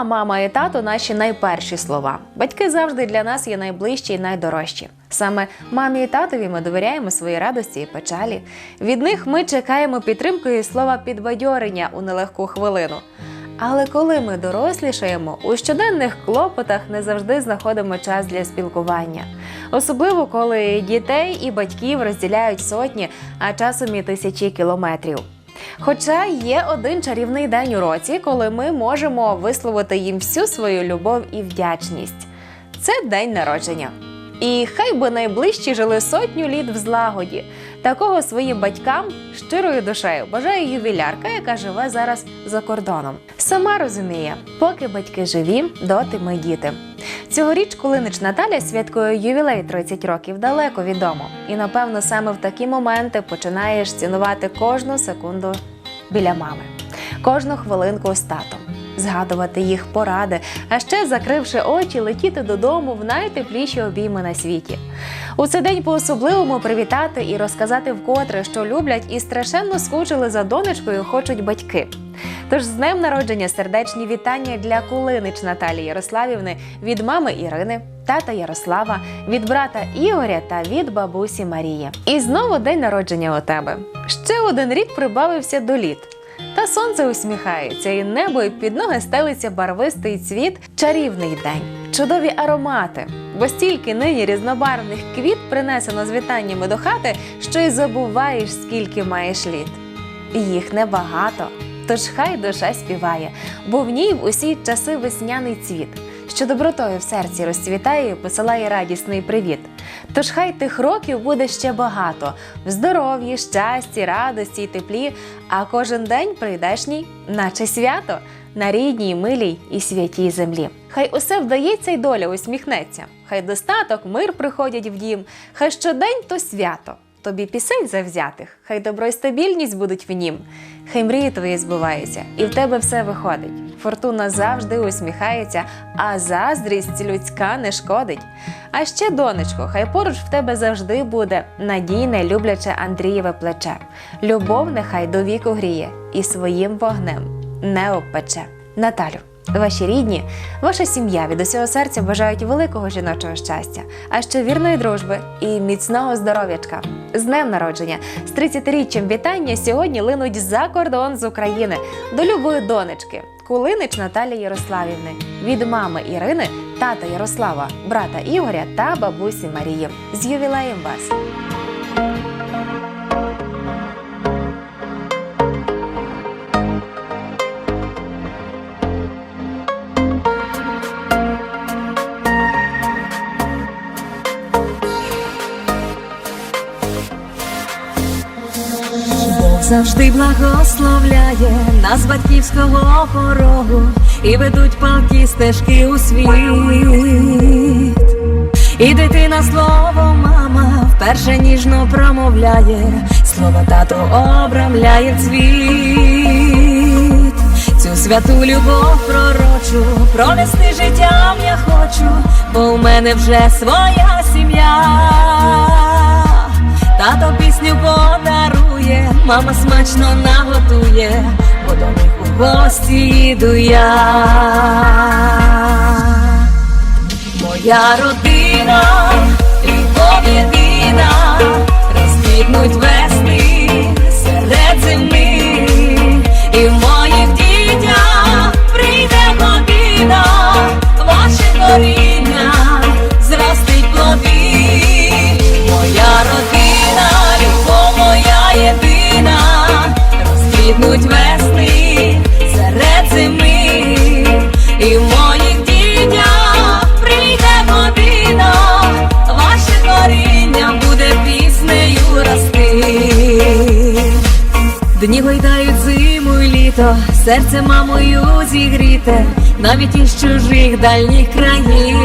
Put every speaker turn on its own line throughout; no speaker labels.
Слова мама і тато наші найперші слова. Батьки завжди для нас є найближчі і найдорожчі. Саме мамі і татові ми довіряємо свої радості і печалі. Від них ми чекаємо підтримки і слова підбадьорення у нелегку хвилину. Але коли ми дорослішаємо, у щоденних клопотах не завжди знаходимо час для спілкування. Особливо коли дітей і батьків розділяють сотні, а часом і тисячі кілометрів. Хоча є один чарівний день у році, коли ми можемо висловити їм всю свою любов і вдячність. Це день народження. І хай би найближчі жили сотню літ в злагоді. Такого своїм батькам щирою душею бажає ювілярка, яка живе зараз за кордоном. Сама розуміє, поки батьки живі, доти ми діти. Цьогоріч Кулинич Наталя святкує ювілей 30 років далеко від дому. І напевно саме в такі моменти починаєш цінувати кожну секунду біля мами, кожну хвилинку з татом, згадувати їх поради, а ще закривши очі, летіти додому в найтепліші обійми на світі. У цей день по-особливому привітати і розказати вкотре, що люблять і страшенно скучили за донечкою, хочуть батьки. Тож з днем народження сердечні вітання для Кулинич Наталії Ярославівни від мами Ірини, тата Ярослава, від брата Ігоря та від бабусі Марії. І знову день народження у тебе. Ще один рік прибавився до літ. Та сонце усміхається, і небо і під ноги стелиться барвистий цвіт, чарівний день, чудові аромати. Бо стільки нині різнобарвних квіт принесено з вітаннями до хати, що й забуваєш, скільки маєш літ. Їх небагато. Тож хай душа співає, бо в ній в усі часи весняний цвіт, що добротою в серці розцвітає посилає радісний привіт. Тож хай тих років буде ще багато в здоров'ї, щасті, радості й теплі, а кожен день прийдешній, наче свято, на рідній, милій і святій землі. Хай усе вдається й доля усміхнеться, хай достаток, мир приходять в дім, хай щодень то свято. Тобі пісень завзятих, хай добро й стабільність будуть в нім. Хай мрії твої збуваються, і в тебе все виходить. Фортуна завжди усміхається, а заздрість людська не шкодить. А ще, донечко, хай поруч в тебе завжди буде надійне, любляче Андрієве плече. Любов нехай до віку гріє і своїм вогнем не обпече. Наталю. Ваші рідні, ваша сім'я від усього серця бажають великого жіночого щастя, а ще вірної дружби і міцного здоров'ячка. З днем народження, з 30-річчям вітання сьогодні линуть за кордон з України до любої донечки. Кулинич Наталії Ярославівни від мами Ірини, тата Ярослава, брата Ігоря та бабусі Марії. З ювілеєм вас!
Завжди благословляє нас батьківського порогу і ведуть палки стежки у світ. І дитина слово мама вперше ніжно промовляє, слово тато обрамляє цвіт. Цю святу любов пророчу, пронести життям я хочу, бо у мене вже своя сім'я. Тато пісню подарує, мама смачно наготує, бо до них у гості їду я. Моя родина, любов єдина, розквітнуть весни серце мамою зігріте, навіть із чужих дальніх країв.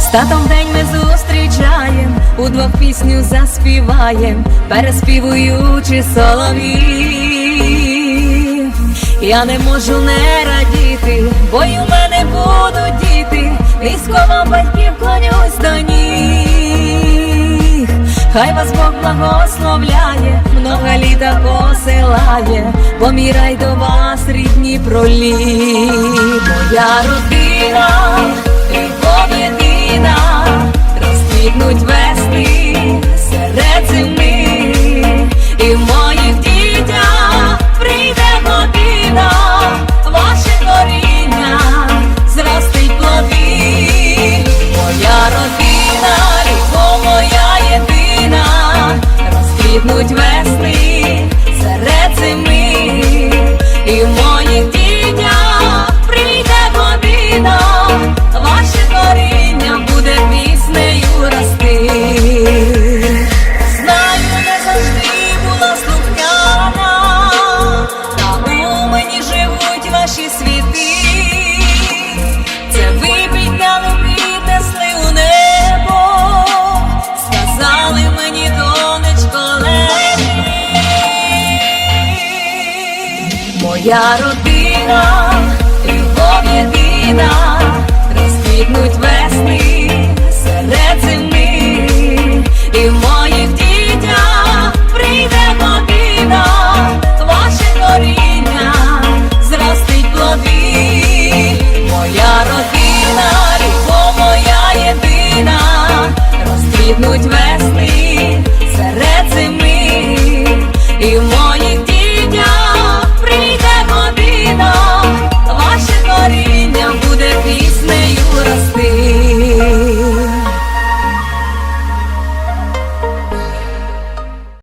З татом день ми зустрічаєм, удвох пісню заспіваєм, переспівуючи соловів. Я не можу не радіти, бо й у мене будуть діти, низько вам батьків клонюсь до ніг хай вас Бог благословляє, много літа посилає, помірай до вас рідні пролі. Моя родина, любов єдина, розквітнуть весни серед зими. यारो तेरा